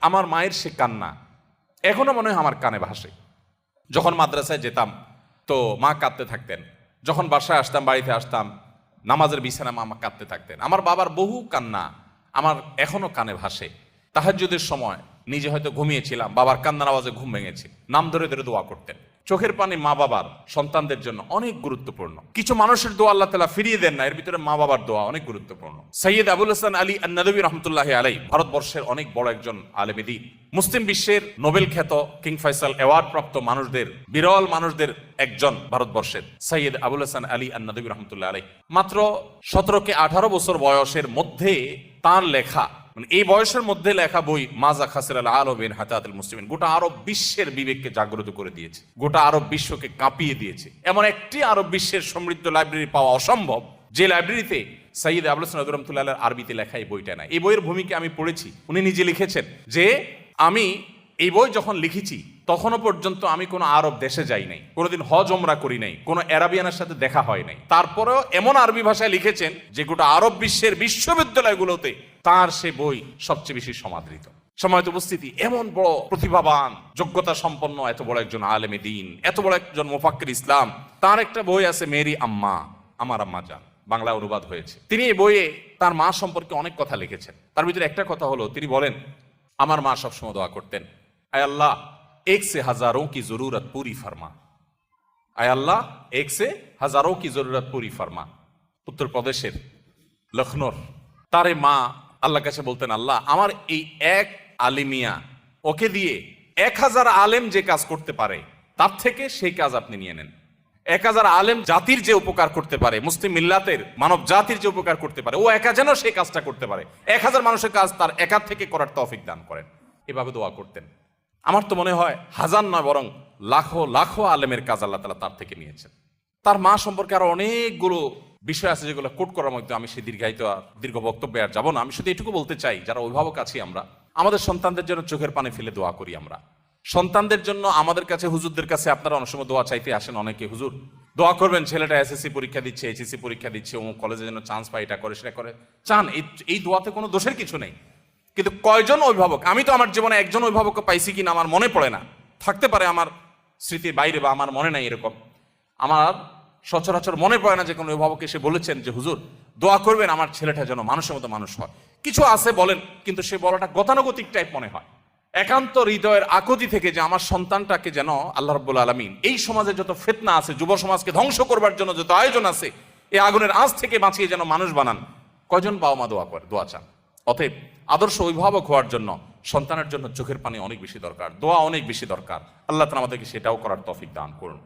আমার মায়ের সে কান্না। এখনও মনে হয় আমার কানে ভাসে। যখন মাদ্রাসায় যেতাম, তো মা কাঁদতে থাকতেন। যখন বাসায় আসতাম, বাড়িতে আসতাম, নামাজের বিছানা মা আমার কাঁদতে থাকতেন। আমার বাবার বহু কান্না আমার এখনও কানে ভাসে। তাহাজ্জুদের সময় নিজে হয়তো ঘুমিয়েছিলাম, বাবার কান্নার আওয়াজে ঘুম ভেঙেছে। নাম ধরে ধরে দোয়া করতেন। চোখের পানি মা বাবার সন্তানদের জন্য অনেক গুরুত্বপূর্ণ। কিছু মানুষের দোয়া আল্লাহ তালা ফিরিয়ে দেন না, এর ভিতরে মা বাবার দোয়া অনেক গুরুত্বপূর্ণ। সৈয়দ আবুল হাসান আলী আন্নাদবী রহমতুল্লাহ আলাই ভারতবর্ষের অনেক বড় একজন আলেমেদি মুসলিম বিশ্বের নোবেল খ্যাত কিং ফয়সাল অ্যাওয়ার্ড প্রাপ্ত মানুষদের, বিরল মানুষদের একজন ভারতবর্ষের সৈয়দ আবুল হাসান আলী আন্নাদবী রহমতুল্লাহ আলাই মাত্র সতেরো কে আঠারো বছর বয়সের মধ্যে তার লেখা মানে এই বয়সের মধ্যে লেখা বই, মাজা খাসির আল আলবিন হাতাতুল মুসলিমিন, গোটা আরব বিশ্বের বিবেককে জাগ্রত করে দিয়েছে। গোটা আরব বিশ্বকে কাঁপিয়ে দিয়েছে। এমন একটি আরব বিশ্বের সমৃদ্ধ লাইব্রেরি পাওয়া অসম্ভব, যে লাইব্রেরিতে সৈয়দ আবুল হাসান আরবিতে লেখা এই বইটা না এই বইয়ের ভূমিকা আমি পড়েছি। উনি নিজে লিখেছেন যে, আমি এই বই যখন লিখেছি তখনও পর্যন্ত আমি কোনো আরব দেশে যাই নাই, কোনোদিন হজ ওমরা করি নাই, কোনো অ্যারাবিয়ানের সাথে দেখা হয় নাই। তারপরেও এমন আরবি ভাষায় লিখেছেন যে গোটা আরব বিশ্বের বিশ্ববিদ্যালয়গুলোতে তার সে বই সবচেয়ে বেশি সমাদৃত। সময়ত উপস্থিতি, এমন বড় প্রতিভাবান যোগ্যতা সম্পন্ন এত বড় একজন আলেমে দিন, এত বড় একজন মোফাক্কির ইসলাম, তার একটা বই আছে মেরি আম্মা, আমার আম্মা যান বাংলা অনুবাদ হয়েছে। তিনি এই বইয়ে তার মা সম্পর্কে অনেক কথা লিখেছেন। তার ভিতরে একটা কথা হলো, তিনি বলেন, আমার মা সবসময় দোয়া করতেন। আয় আল্লাহ এক সে হাজারোं की जरूरत पूरी फरमा আয় আল্লাহ এক সে হাজারোं की जरूरत पूरी फरमा উত্তরপ্রদেশের লখনৌর তারে মা আল্লাহ কাছে বলতেন আল্লাহ আমার এই এক আলিমিয়া ওকে দিয়ে এক হাজার আলেম যে কাজ করতে পারে তার থেকে সেই কাজ আপনি নিয়ে নেন এক হাজার আলেম জাতির যে উপকার করতে পারে মুসলিম মিল্লাতের মানব জাতির যে উপকার করতে পারে ও একা যেন সেই কাজটা করতে পারে এক হাজার মানুষের কাজ তার একা থেকে করার তৌফিক দান করেন এভাবে দোয়া করতেন আমার তো মনে হয় হাজার নয়, বরং লাখো লাখো আলেমের কাজ আল্লাহ তালা তার থেকে নিয়েছেন। তার মা সম্পর্কে আরও অনেকগুলো বিষয় আছে যেগুলো কোট করার মধ্যে আমি সেই দীর্ঘায়িত আর দীর্ঘ বক্তব্যে আর যাব না। আমি শুধু এটুকু বলতে চাই, যারা অভিভাবক আছি আমরা, আমাদের সন্তানদের জন্য চোখের পানি ফেলে দোয়া করি আমরা। সন্তানদের জন্য আমাদের কাছে, হুজুরদের কাছে আপনারা অনেক সময় দোয়া চাইতে আসেন অনেকে। হুজুর, দোয়া করবেন, ছেলেটা এসএসসি পরীক্ষা দিচ্ছে, এইচএসসি পরীক্ষা দিচ্ছে ও কলেজে যেন চান্স পায়, এটা করে, সেটা করে। চান এই দোয়াতে কোনো দোষের কিছু নেই। কিন্তু কয়জন অভিভাবক? আমি তো আমার জীবনে একজন অভিভাবক পাইছি কিনা আমার মনে পড়ে না। থাকতে পারে আমার স্মৃতির বাইরে বা আমার মনে নাই এরকম। আমার সচরাচর মনে পড়ে না যে কোনো অভিভাবক এসে বলেছেন যে, হুজুর, দোয়া করবেন আমার ছেলেটা যেন মানুষের মতো মানুষ হয়। কিছু আছে বলেন, কিন্তু সে বলাটা গতানুগতিক টাইপ মনে হয়। একান্ত হৃদয়ের আকতি থেকে যে আমার সন্তানটাকে যেন আল্লাহ রব্বুল আলমিন, এই সমাজে যত ফেতনা আছে, যুব সমাজকে ধ্বংস করবার জন্য যত আয়োজন আছে, এই আগুনের আঁচ থেকে বাঁচিয়ে যেন মানুষ বানান। কয়জন বাবা মা দোয়া করে, দোয়া চান? অতএব আদর্শ অভিভাবক হওয়ার জন্য সন্তানের জন্য চোখের পানি অনেক বেশি দরকার, দোয়া অনেক বেশি দরকার। আল্লাহ তালা আমাদেরকে সেটাও করার তফিক দান করুন।